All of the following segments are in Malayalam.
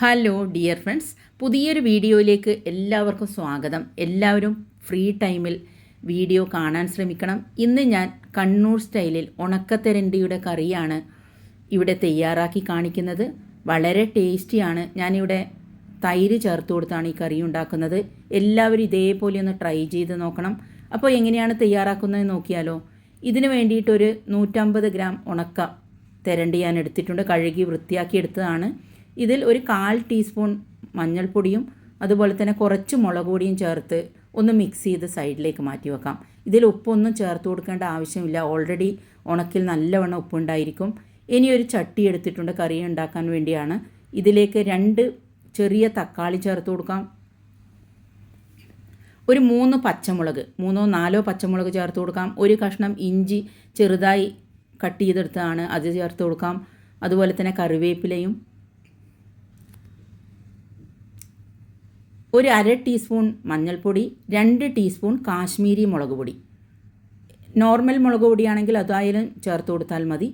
ഹലോ ഡിയർ ഫ്രണ്ട്സ് പുതിയൊരു വീഡിയോയിലേക്ക് എല്ലാവർക്കും സ്വാഗതം. എല്ലാവരും ഫ്രീ ടൈമിൽ വീഡിയോ കാണാൻ ശ്രമിക്കണം. ഇന്ന് ഞാൻ കണ്ണൂർ സ്റ്റൈലിൽ ഉണക്കത്തെരണ്ടിയുടെ കറിയാണ് ഇവിടെ തയ്യാറാക്കി കാണിക്കുന്നത്. വളരെ ടേസ്റ്റിയാണ് ഞാനിവിടെ തൈര് ചേർത്ത് കൊടുത്താണ് ഈ കറി ഉണ്ടാക്കുന്നത്. എല്ലാവരും ഇതേപോലെ ഒന്ന് ട്രൈ ചെയ്ത് നോക്കണം. അപ്പോൾ എങ്ങനെയാണ് തയ്യാറാക്കുന്നത് നോക്കിയാലോ? ഇതിന് വേണ്ടിയിട്ടൊരു നൂറ്റമ്പത് ഗ്രാം ഉണക്ക തെരണ്ടി ഞാൻ എടുത്തിട്ടുണ്ട്. കഴുകി വൃത്തിയാക്കി എടുത്തതാണ്. ഇതിൽ ഒരു കാൽ ടീസ്പൂൺ മഞ്ഞൾപ്പൊടിയും അതുപോലെ തന്നെ കുറച്ച് മുളക് പൊടിയും ചേർത്ത് ഒന്ന് മിക്സ് ചെയ്ത് സൈഡിലേക്ക് മാറ്റി വെക്കാം. ഇതിൽ ഉപ്പൊന്നും ചേർത്ത് കൊടുക്കേണ്ട ആവശ്യമില്ല. ഓൾറെഡി ഉണക്കിൽ നല്ലവണ്ണം ഉപ്പുണ്ടായിരിക്കും. ഇനി ഒരു ചട്ടി എടുത്തിട്ടുണ്ട് കറി ഉണ്ടാക്കാൻ വേണ്ടിയാണ്. ഇതിലേക്ക് രണ്ട് ചെറിയ തക്കാളി ചേർത്ത് കൊടുക്കാം. ഒരു മൂന്ന് പച്ചമുളക് മൂന്നോ നാലോ പച്ചമുളക് ചേർത്ത് കൊടുക്കാം. ഒരു കഷ്ണം ഇഞ്ചി ചെറുതായി കട്ട് ചെയ്തെടുത്തതാണ് അത് ചേർത്ത് കൊടുക്കാം. അതുപോലെ തന്നെ കറിവേപ്പിലയും ഒരു അര ടീസ്പൂൺ മഞ്ഞൾപ്പൊടി രണ്ട് ടീസ്പൂൺ കാശ്മീരി മുളക് പൊടി. നോർമൽ മുളക് പൊടിയാണെങ്കിൽ അതായാലും ചേർത്ത് കൊടുത്താൽ മതി.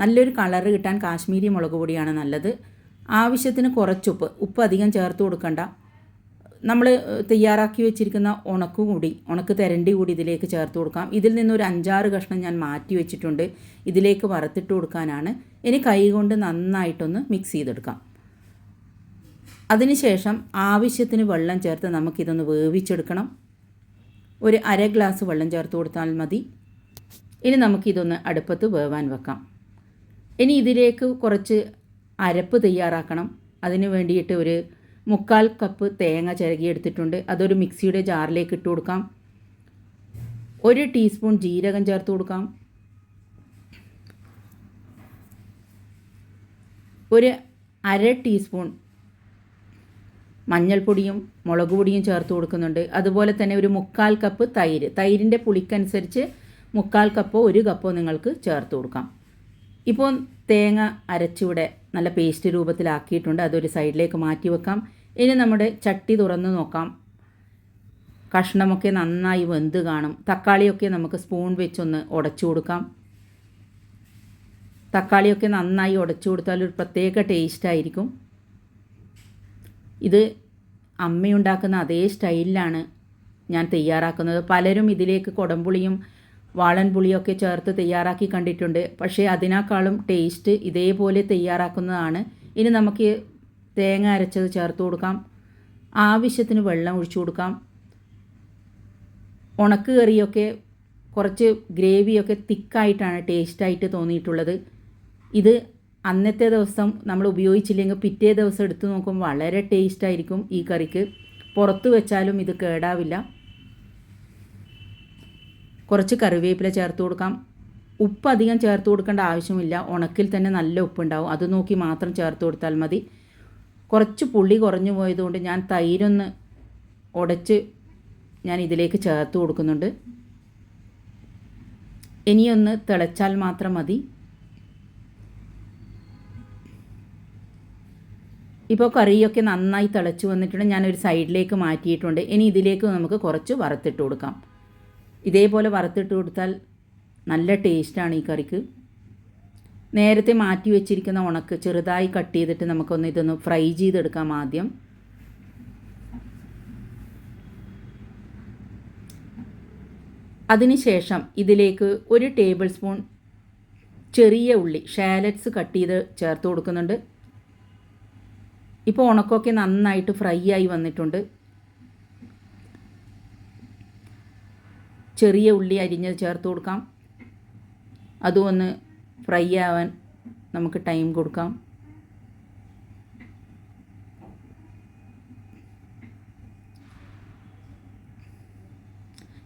നല്ലൊരു കളർ കിട്ടാൻ കാശ്മീരി മുളക് പൊടിയാണ് നല്ലത്. ആവശ്യത്തിന് കുറച്ചുപ്പ് ഉപ്പ് അധികം ചേർത്ത് കൊടുക്കണ്ട. നമ്മൾ തയ്യാറാക്കി വെച്ചിരിക്കുന്ന ഉണക്ക് കൂടി ഉണക്ക് തിരണ്ടി കൂടി ഇതിലേക്ക് ചേർത്ത് കൊടുക്കാം. ഇതിൽ നിന്നൊരു അഞ്ചാറ് കഷ്ണം ഞാൻ മാറ്റി വെച്ചിട്ടുണ്ട്. ഇതിലേക്ക് വറുത്തിട്ട് കൊടുക്കാനാണ്. ഇനി കൈ കൊണ്ട് നന്നായിട്ടൊന്ന് മിക്സ് ചെയ്തെടുക്കാം. അതിനുശേഷം ആവശ്യത്തിന് വെള്ളം ചേർത്ത് നമുക്കിതൊന്ന് വേവിച്ചെടുക്കണം. ഒരു അര ഗ്ലാസ് വെള്ളം ചേർത്ത് കൊടുത്താൽ മതി. ഇനി നമുക്കിതൊന്ന് അടുപ്പത്ത് വേവാൻ വെക്കാം. ഇനി ഇതിലേക്ക് കുറച്ച് അരപ്പ് തയ്യാറാക്കണം. അതിന് വേണ്ടിയിട്ട് ഒരു മുക്കാൽ കപ്പ് തേങ്ങ ചിരകി എടുത്തിട്ടുണ്ട്. അതൊരു മിക്സിയുടെ ജാറിലേക്ക് ഇട്ട് കൊടുക്കാം. ഒരു ടീസ്പൂൺ ജീരകം ചേർത്ത് കൊടുക്കാം. ഒരു അര ടീസ്പൂൺ മഞ്ഞൾപ്പൊടിയും മുളക് പൊടിയും ചേർത്ത് കൊടുക്കുന്നുണ്ട്. അതുപോലെ തന്നെ ഒരു മുക്കാൽ കപ്പ് തൈര്. തൈരിന്റെ പുളിക്കനുസരിച്ച് മുക്കാൽ കപ്പോ ഒരു കപ്പോ നിങ്ങൾക്ക് ചേർത്ത് കൊടുക്കാം. ഇപ്പോൾ തേങ്ങ അരച്ചിവിടെ നല്ല പേസ്റ്റ് രൂപത്തിലാക്കിയിട്ടുണ്ട്. അതൊരു സൈഡിലേക്ക് മാറ്റി വെക്കാം. ഇനി നമ്മുടെ ചട്ടി തുറന്ന് നോക്കാം. കഷ്ണമൊക്കെ നന്നായി വെന്ത് കാണും. തക്കാളിയൊക്കെ നമുക്ക് സ്പൂൺ വെച്ചൊന്ന് ഉടച്ചു കൊടുക്കാം. തക്കാളിയൊക്കെ നന്നായി ഉടച്ചു കൊടുത്താൽ ഒരു പ്രത്യേക ടേസ്റ്റ് ആയിരിക്കും. ഇത് അമ്മയുണ്ടാക്കുന്ന അതേ സ്റ്റൈലിലാണ് ഞാൻ തയ്യാറാക്കുന്നത്. പലരും ഇതിലേക്ക് കുടംപുളിയും വാളൻ പുളിയൊക്കെ ചേർത്ത് തയ്യാറാക്കി കണ്ടിട്ടുണ്ട്. പക്ഷേ അതിനേക്കാളും ടേസ്റ്റ് ഇതേപോലെ തയ്യാറാക്കുന്നതാണ്. ഇനി നമുക്ക് തേങ്ങ അരച്ചത് ചേർത്ത് കൊടുക്കാം. ആവശ്യത്തിന് വെള്ളം ഒഴിച്ചു കൊടുക്കാം. ഉണക്ക് കറിയൊക്കെ കുറച്ച് ഗ്രേവിയൊക്കെ തിക്കായിട്ടാണ് ടേസ്റ്റായിട്ട് തോന്നിയിട്ടുള്ളത്. ഇത് അന്നത്തെ ദിവസം നമ്മൾ ഉപയോഗിച്ചില്ലെങ്കിൽ പിറ്റേ ദിവസം എടുത്തു നോക്കുമ്പോൾ വളരെ ടേസ്റ്റ് ആയിരിക്കും ഈ കറിക്ക്. പുറത്ത് വെച്ചാലും ഇത് കേടാവില്ല. കുറച്ച് കറിവേപ്പില ചേർത്ത് കൊടുക്കാം. ഉപ്പ് അധികം ചേർത്ത് കൊടുക്കേണ്ട ആവശ്യമില്ല. ഉണക്കിൽ തന്നെ നല്ല ഉപ്പുണ്ടാവും. അത് നോക്കി മാത്രം ചേർത്ത് കൊടുത്താൽ മതി. കുറച്ച് പുളി കുറഞ്ഞു പോയതുകൊണ്ട് ഞാൻ തൈരൊന്ന് ഉടച്ച് ഞാൻ ഇതിലേക്ക് ചേർത്ത് കൊടുക്കുന്നുണ്ട്. ഇനിയൊന്ന് തിളച്ചാൽ മാത്രം മതി. ഇപ്പോൾ കറിയൊക്കെ നന്നായി തിളച്ചു വന്നിട്ടുണ്ട്. ഞാനൊരു സൈഡിലേക്ക് മാറ്റിയിട്ടുണ്ട്. ഇനി ഇതിലേക്ക് നമുക്ക് കുറച്ച് വറുത്തിട്ട് കൊടുക്കാം. ഇതേപോലെ വറുത്തിട്ട് കൊടുത്താൽ നല്ല ടേസ്റ്റാണ് ഈ കറിക്ക്. നേരത്തെ മാറ്റി വെച്ചിരിക്കുന്ന ഉണക്ക് ചെറുതായി കട്ട് ചെയ്തിട്ട് നമുക്കൊന്ന് ഇതൊന്ന് ഫ്രൈ ചെയ്തെടുക്കാം ആദ്യം. അതിനുശേഷം ഇതിലേക്ക് ഒരു ടേബിൾ സ്പൂൺ ചെറിയ ഉള്ളി ഷാലറ്റ്സ് കട്ട് ചെയ്ത് ചേർത്ത് കൊടുക്കുന്നുണ്ട്. ഇപ്പോൾ ഉണക്കമൊക്കെ നന്നായിട്ട് ഫ്രൈ ആയി വന്നിട്ടുണ്ട്. ചെറിയ ഉള്ളി അരിഞ്ഞ് ചേർത്ത് കൊടുക്കാം. അതും ഒന്ന് ഫ്രൈ ആവാൻ നമുക്ക് ടൈം കൊടുക്കാം.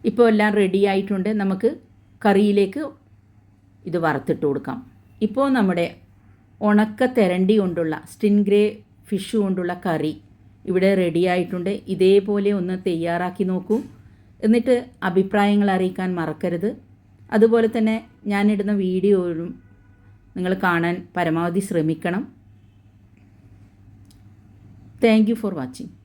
ഇപ്പോൾ എല്ലാം റെഡി ആയിട്ടുണ്ട്. നമുക്ക് കറിയിലേക്ക് ഇത് വറുത്തിട്ട് കൊടുക്കാം. ഇപ്പോൾ നമ്മുടെ ഉണക്ക തെരണ്ടി കൊണ്ടുള്ള സ്റ്റിൻഗ്രേ ഫിഷ് കൊണ്ടുള്ള കറി ഇവിടെ റെഡിയായിട്ടുണ്ട് ഇതേപോലെ ഒന്ന് തയ്യാറാക്കി നോക്കൂ. എന്നിട്ട് അഭിപ്രായങ്ങൾ അറിയിക്കാൻ മറക്കരുത്. അതുപോലെ തന്നെ ഞാനിടുന്ന വീഡിയോയും നിങ്ങൾ കാണാൻ പരമാവധി ശ്രമിക്കണം. Thank you for watching